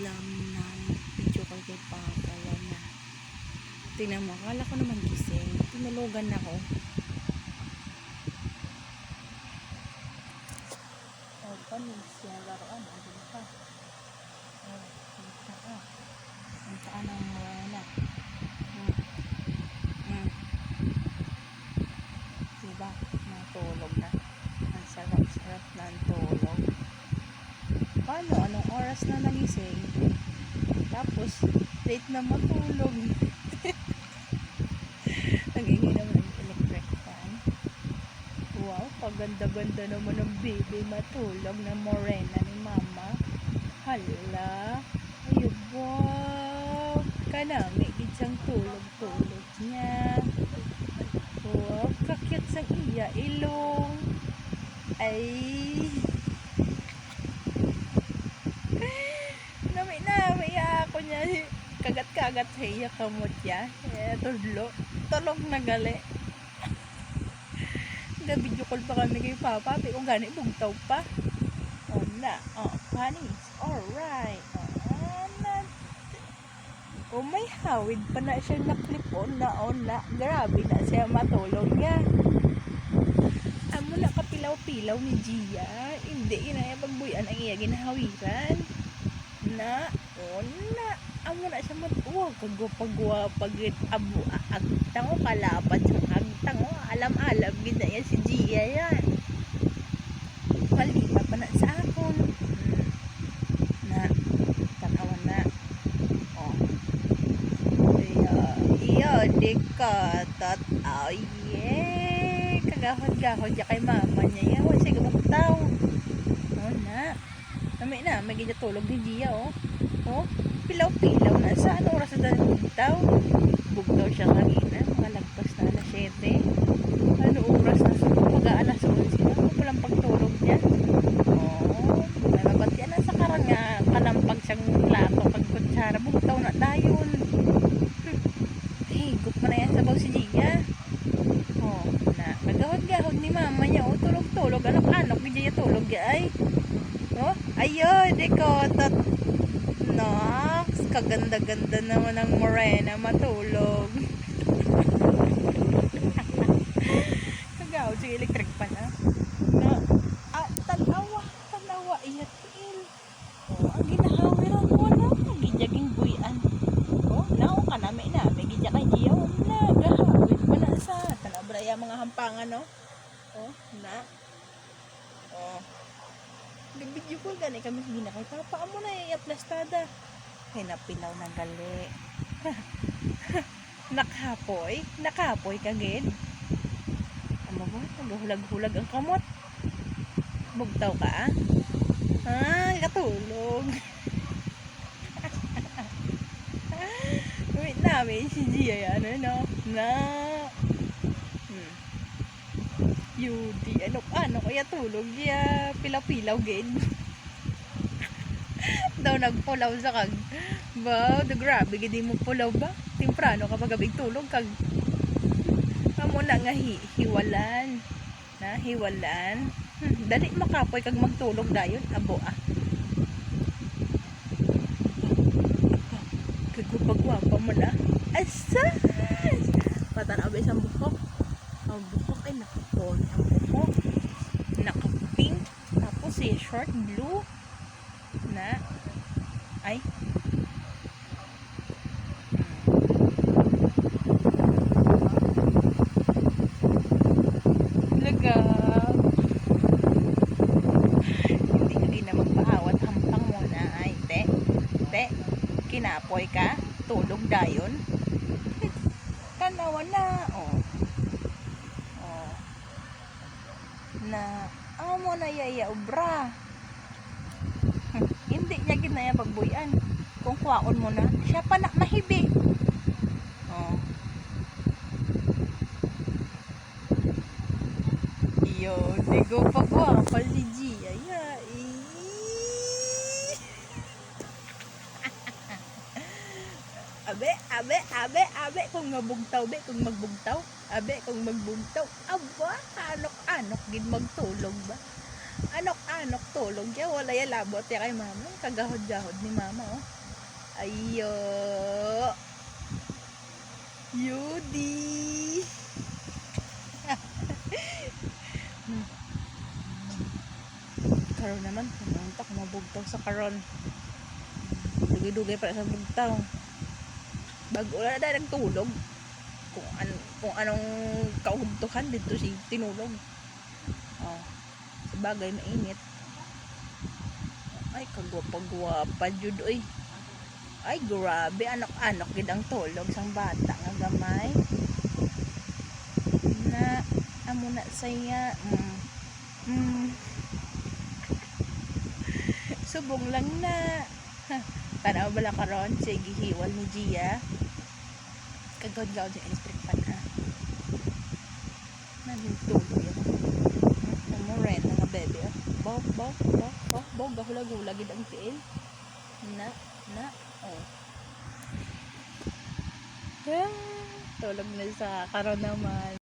lang na video call kay Papa na. Tingnan mo, akala ko naman gising. Tinulugan ako. Oh, panis siya laruan. Andun pa. Oh, ang taa. Ang taa ng Morena. Hmm. Hmm. Diba? Natulog na. Ang sarap-sarap na ang tulog. Paano? Anong oras na nagising? Tapos, late na matulog. Nagingin naman ang electric fan. Wow, paganda-ganda naman ng baby matulog na morena ni mama. Hala. Ay, wow. Kanami, gitsang tulog-tulog niya. Wow, kakyat sa iya ilong. Ay. Nami na, may ako niya. Kagat-kagat kamot niya. Eh, tudlo. Tulog na gali. Nag-video call pa kami kay Papa. Kung gani, bugtaw pa. Oh, na. Oh, panis. Alright. Oh, na. Oh, may hawid pa na siya na clip on na on na. Grabe na siya matulog niya. Amo na kapilaw-pilaw ni Gia. Hindi, inaya pagbuyan ang iya ginahawiran. Na, on na. Amo na siya matuwag. Kagwapagwa pagit abu agtang o kalapat sa agtang o alam-alam gina yan si Gia yan. Malita pa na sa akon. Na, tanawan na. Oh. Iya, iya, di ka, tat, oh, yeah. Kagahod-gahod ya kay mama niya. Yan, wala siya gabagtaw. Oh, na. Nami na, may ganyan tulog ni Gia, oh. Oh, pilaw-pilaw na. Sa ano oras na bugtaw? Bugtaw siya kanina, mga lagpas na alas 7. Ano oras na sa pag alas 11 na? Ano palang pagtulog niya? Oh, nalabat yan. Nasa karang nga, kalampag siyang plato, kag kutsara. Bugtaw na dayon. Hmm. Higop mo na yan sa baw si Gia. Oh, na. Nagahod-gahod ni mama niya. Oh, tulog-tulog. Anak-anak, ni Gia tulog ya ay. Oh, ayun, ko. Tot. Nox, kaganda-ganda naman ng morena matulog. Kagawad sa electric pan ah. Na, ah, tanawa, tanawa, iyatin. Oh, ang ginahawiran mo na, gijaging buyan. Oh, nao ka na, may na, may gijak Gia, oh, na, sa, tanabra yung mga hampangan, no? Oh, na. Oh. Nag-video call gani kami gina kay papa mo na yung aplastada. Kay napinaw na gali. Nakapoy, nakapoy ka gid. Amo ba? Naghulag-hulag ang kamot. Bugtaw ka ah? Ah, katulog. Wait namin si Gia yan, ano? Na. Yudi, ano, ano kaya tulog ya pilaw-pilaw gid. Daw nagpulaw sa kag. Ba, the grabe gid mo pulaw ba? Temprano ka pagabig tulog kag amo na nga hi, hiwalan. Na hiwalan. Hmm, dali makapoy kag magtulog dayon abo ah. Kagupagwapa mo na. Asas! Patanaw ba isang bukok? Ang bukok ay nakapon. Ang bukok, nakapink. Tapos eh, short blue. Na, ay. Kinapoy ka. Tulog dayon. Tanawa na. Oh. Oh. Na, amo na yaya obra. Hindi niya ginaya pagbuyan. Kung kuwaon mo na, siya pa na mahibi. Oh. Iyo, di ko pa pa si eh. abe, abe, abe, abe, kung mabugtaw, be, kung magbugtaw, abe, kung magbugtaw, aba, anok, anok, gid magtulog ba? Anok-anok tulog ya wala ya labot ya kay mama. Kagahod-gahod ni mama oh. Ayo. Yudi. Karon naman pumunta ko mabugtaw sa karon. Dugay-dugay para sa bugtaw. Bago na nagtulog. Kung an kung anong kaugtuhan dito si tinulog. Oh. Bagay mainit. Ay kagwapa-gwapa jud oy. Ay grabe anak-anak gid ang tulog sang bata nga gamay. Na amo na saya. Mm. Mm. Subong lang na. Tanaw bala karon sa gihiwal ni Gia. Kagod-gawd sa electric fan ha. Nanin tuloy. Bebe. Baw, baw, baw, baw, baw, gahula-gula gid ang tiil. Na, na, oh. Ah, tulog na sa karon naman.